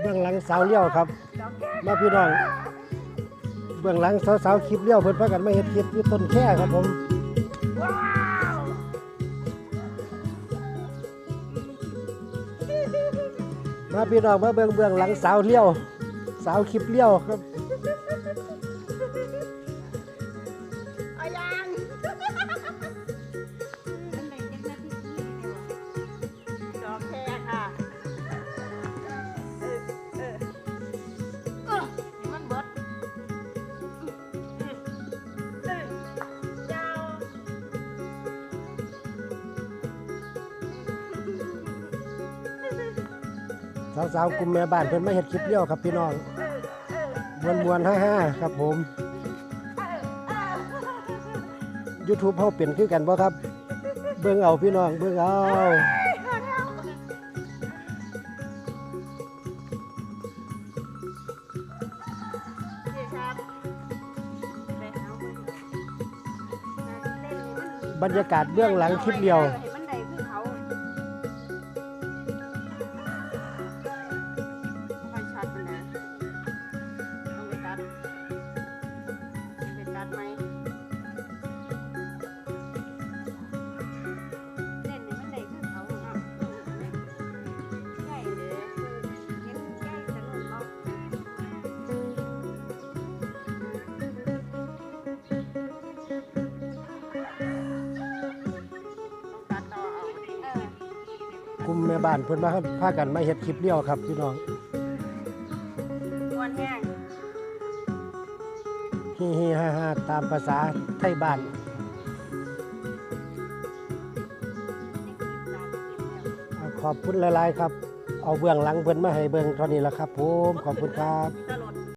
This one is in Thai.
เบื้องหลังสาวเลี้ยวครับมาพี่น้องเบื้องหลังสาวๆคลิปเลี้ยวเพิ่นพากันมาเฮ็ดคลิปอยู่ต้นแค่ครับผมมาพี่น้องมาเบื้องเบื้องหลังสาวเลี้ยว สาวคลิปเลี้ยวครับ สาวๆกลุ่มแม่บ้านเพิ่นมาเฮ็ดคลิปเลี้ยวครับพี่น้องเออเออมวนๆฮ่าครับผม YouTube เฮาเป็นคือกันบ่ครับ เบิ่งเอาพี่น้องเบิ่งเอานี่ครับไปเอาบรรยากาศเบื้องหลังคลิปเลี้ยว ลุ่มแม่บ้านเพิ่นมาพากันมาเฮ็ดคลิปเลี้ยวครับพี่น้องมวนแห้งฮิฮิฮ่าฮ่าตามภาษาไทยบ้านเอาขอบคุณหลาย ๆ ครับ เอาเบื้องหลังเพิ่นมาให้เบิ่งเท่านี้ละครับผมขอบคุณครับ ตลอด